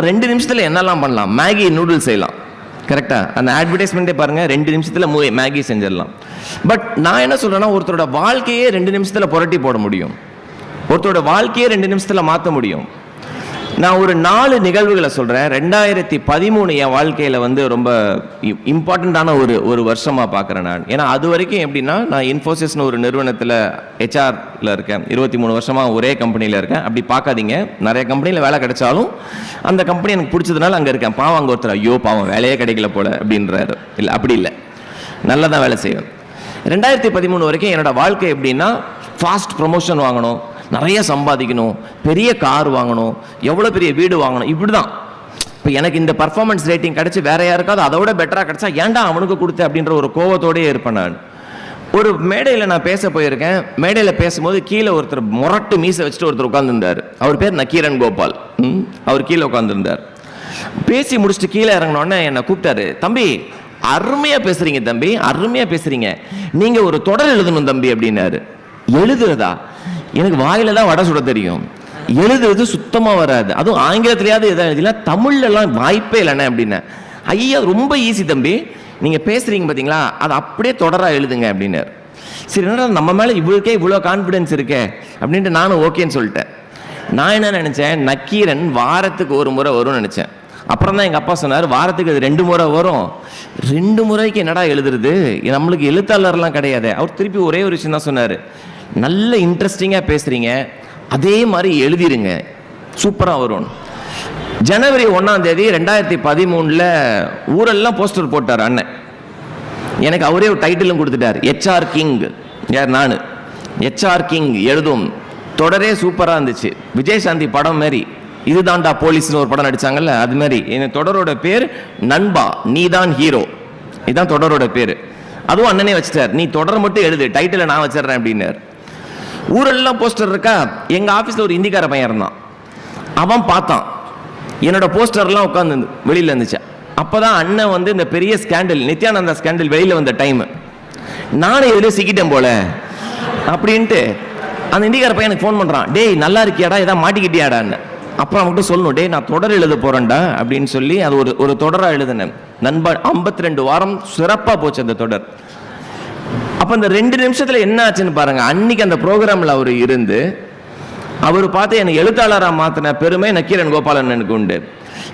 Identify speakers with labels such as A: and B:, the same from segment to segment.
A: ரெண்டு நிமிஷத்தில் என்னெல்லாம் பண்ணலாம்? மேகி நூடுல்ஸ் செய்யலாம். கரெக்டாக அந்த அட்வர்டைஸ்மெண்ட்டே பாருங்கள் ரெண்டு நிமிஷத்தில் மூ மேகி செஞ்சிடலாம். பட் நான் என்ன சொல்கிறேன்னா ஒருத்தரோட வாழ்க்கையே ரெண்டு நிமிஷத்தில் புரட்டி போட முடியும். ஒருத்தரோட வாழ்க்கையே ரெண்டு நிமிஷத்தில் மாற்ற முடியும். நான் ஒரு நாலு நிகழ்வுகளை சொல்கிறேன் ரெண்டாயிரத்தி பதிமூணு என் வாழ்க்கையில் வந்து ரொம்ப இம்பார்ட்டண்ட்டான ஒரு ஒரு வருஷமாக பார்க்குறேன் நான். ஏன்னா அது வரைக்கும் எப்படின்னா நான் இன்ஃபோசிஸ்னு ஒரு நிறுவனத்தில் ஹெச்ஆரில் இருக்கேன். இருபத்தி மூணு வருஷமாக ஒரே கம்பெனியில் இருக்கேன். அப்படி பார்க்காதீங்க. நிறைய கம்பெனியில் வேலை கிடைச்சாலும் அந்த கம்பெனி எனக்கு பிடிச்சதுனால அங்கே இருக்கேன். பாவம் அங்கே ஒருத்தர் ஐயோ பாவம் வேலையே கிடைக்கல போல அப்படின்றாரு. இல்லை அப்படி இல்லை. நல்லா தான் வேலை செய்வேன். ரெண்டாயிரத்தி பதிமூணு வரைக்கும் என்னோடய வாழ்க்கை எப்படின்னா ஃபாஸ்ட் ப்ரொமோஷன் வாங்கணும். நிறைய சம்பாதிக்கணும் பெரிய கார் வாங்கணும் எவ்வளோ பெரிய வீடு வாங்கணும் இப்படி தான் இப்போ எனக்கு இந்த பர்ஃபார்மன்ஸ் ரேட்டிங் கிடச்சி வேற யாருக்காவது அதை விட பெட்டராக கிடச்சா ஏன்டா அவனுக்கு கொடுத்த அப்படின்ற ஒரு கோவத்தோடயே இருப்பேன் நான். ஒரு மேடையில் நான் பேச போயிருக்கேன். மேடையில் பேசும்போது கீழே ஒருத்தர் முரட்டு மீசை வச்சுட்டு ஒருத்தர் உட்காந்துருந்தார் அவர் பேர் நக்கீரன் கோபால். ம், அவர் கீழே உட்காந்துருந்தார் பேசி முடிச்சுட்டு கீழே இறங்கினோடனே என்னை கூப்பிட்டாரு தம்பி அருமையா பேசுறீங்க தம்பி அருமையா பேசுறீங்க. நீங்க ஒரு தொடர் எழுதணும் தம்பி அப்படின்னாரு. எழுதுறதா? எனக்கு வாயில தான் வடை சுட தெரியும். எழுதுறது சுத்தமாக வராது. அதுவும் ஆங்கிலத்திலேயாவது எதாவது எழுதினா தமிழ்லலாம் வாய்ப்பே இல்லைண்ணே அப்படின்னா. ஐயா ரொம்ப ஈஸி தம்பி. நீங்கள் பேசுகிறீங்க பார்த்தீங்களா அதை அப்படியே தொடராக எழுதுங்க அப்படின்னாரு. சரி என்னடா நம்ம மேலே இவ்வளோக்கே இவ்வளோ கான்ஃபிடன்ஸ் இருக்கே அப்படின்ட்டு நானும் ஓகேன்னு சொல்லிட்டேன். நான் என்ன நினச்சேன்? நக்கீரன் வாரத்துக்கு ஒரு முறை வரும்னு நினச்சேன். அப்புறம் தான் எங்கள் அப்பா சொன்னார் வாரத்துக்கு அது ரெண்டு முறை வரும். ரெண்டு முறைக்கு என்னடா எழுதுறது? நம்மளுக்கு எழுத்தாளர்லாம் கிடையாது. அவர் திருப்பி ஒரே ஒரு விஷயம் தான் சொன்னார். நல்ல இன்ட்ரெஸ்டிங்காக பேசுகிறீங்க அதே மாதிரி எழுதிருங்க. சூப்பராக வரும். ஜனவரி ஒன்றாம் தேதி ரெண்டாயிரத்தி பதிமூணில் ஊரெல்லாம் போஸ்டர் போட்டார் அண்ணன். எனக்கு அவரே ஒரு டைட்டிலும் கொடுத்துட்டார். ஹெச்ஆர் கிங் யார்? நான். ஹெச்ஆர் கிங் எழுதும். தொடரே சூப்பராக இருந்துச்சு. விஜயசாந்தி படம் மாதிரி இதுதான்டா போலீஸ்னு ஒரு படம் நடித்தாங்கல்ல அது மாதிரி என் தொடரோட பேர் நண்பா. நீதான் ஹீரோ இதுதான் தொடரோட பேர். அதுவும் அண்ணனே வச்சிட்டார். நீ தொடர் மட்டும் எழுது. டைட்டிலை நான் வச்சிடுறேன் அப்படின்னார். ஊரெல்லாம் போஸ்டர் இருக்கா? எங்கள் ஆஃபீஸில் ஒரு இந்திக்கார பையன் இருந்தான். அவன் பார்த்தான். என்னோட போஸ்டர்லாம் உட்காந்து வெளியில் இருந்துச்சு. அப்பதான் அண்ணன் வந்து இந்த பெரிய ஸ்கேண்டல் நித்யானந்தா ஸ்கேண்டல் வெளியில் வந்த டைம் நானும் இதுல சிக்கிட்டேன் போல. அப்படின்ட்டு அந்த இந்திக்கார பையன் எனக்கு ஃபோன் பண்ணுறான் டேய் நல்லா இருக்கியாடா? எதாவது மாட்டிக்கிட்டியாடான்னு அப்புறம் அவங்ககிட்ட சொல்லணும் டேய் நான் தொடர் எழுத போகிறேன்டா அப்படின்னு சொல்லி அது ஒரு ஒரு தொடராக எழுதினேன். நண்பன் ஐம்பத்தி ரெண்டு வாரம் சிறப்பாக போச்சு அந்த தொடர். அப்போ இந்த ரெண்டு நிமிஷத்தில் என்ன ஆச்சுன்னு பாருங்க. அன்னைக்கு அந்த ப்ரோக்ராமில் அவர் இருந்து அவர் பார்த்து என்னை எழுத்தாளராக மாத்தின பெருமை நக்கீரன் எனக்கு உண்டு.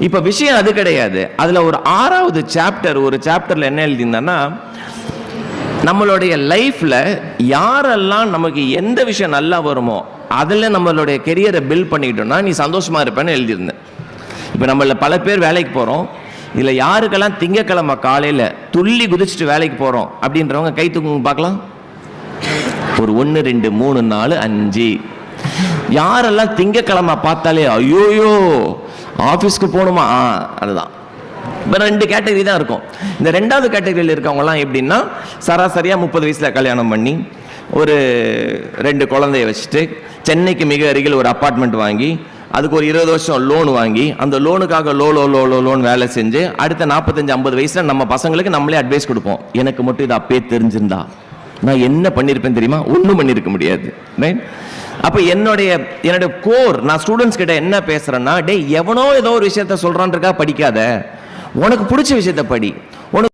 A: இப்போ விஷயம் அது கிடையாது. அதில் ஒரு ஆறாவது சாப்டர் ஒரு சாப்டரில் என்ன எழுதியிருந்தேன்னா நம்மளுடைய லைஃப்பில் யாரெல்லாம் நமக்கு எந்த விஷயம் நல்லா வருமோ அதில் நம்மளுடைய கெரியரை பில்ட் பண்ணிக்கிட்டோம்னா நீ சந்தோஷமாக இருப்பேன்னு எழுதியிருந்தேன். இப்போ நம்மள பல பேர் வேலைக்கு போகிறோம் இதில் யாருக்கெல்லாம் திங்கக்கிழமை காலையில் துள்ளி குதிச்சுட்டு வேலைக்கு போகிறோம் அப்படின்றவங்க கை தூக்குங்க பார்க்கலாம். ஒரு ஒன்று ரெண்டு மூணு நாலு அஞ்சு. யாரெல்லாம் திங்கக்கிழமை பார்த்தாலே ஐயோயோ ஆஃபீஸ்க்கு போகணுமா? ஆ அதுதான். இப்போ ரெண்டு கேட்டகரி தான் இருக்கும். இந்த ரெண்டாவது கேட்டகரியில் இருக்கவங்கலாம் எப்படின்னா சராசரியாக முப்பது வயசில் கல்யாணம் பண்ணி ஒரு ரெண்டு குழந்தைய வச்சுட்டு சென்னைக்கு மிக அருகில் ஒரு அப்பார்ட்மெண்ட் வாங்கி அதுக்கு ஒரு இருபது வருஷம் லோன் வாங்கி அந்த லோனுக்காக லோ லோ லோ லோ லோன் வேலை செஞ்சு அடுத்த நாற்பத்தஞ்சு ஐம்பது வயசில் நம்ம பசங்களுக்கு நம்மளே அட்வைஸ் கொடுப்போம். எனக்கு மட்டும் இது அப்பயே தெரிஞ்சிருந்தா. நான் என்ன பண்ணியிருப்பேன் தெரியுமா? ஒன்றும் பண்ணியிருக்க முடியாது. ரைட் அப்போ என்னுடைய என்னுடைய கோர் நான் ஸ்டூடெண்ட்ஸ் கிட்ட என்ன பேசுகிறேன்னா டேய் எவனோ ஏதோ ஒரு விஷயத்த சொல்றான்றக்கா படிக்காத. உனக்கு பிடிச்ச விஷயத்த படி.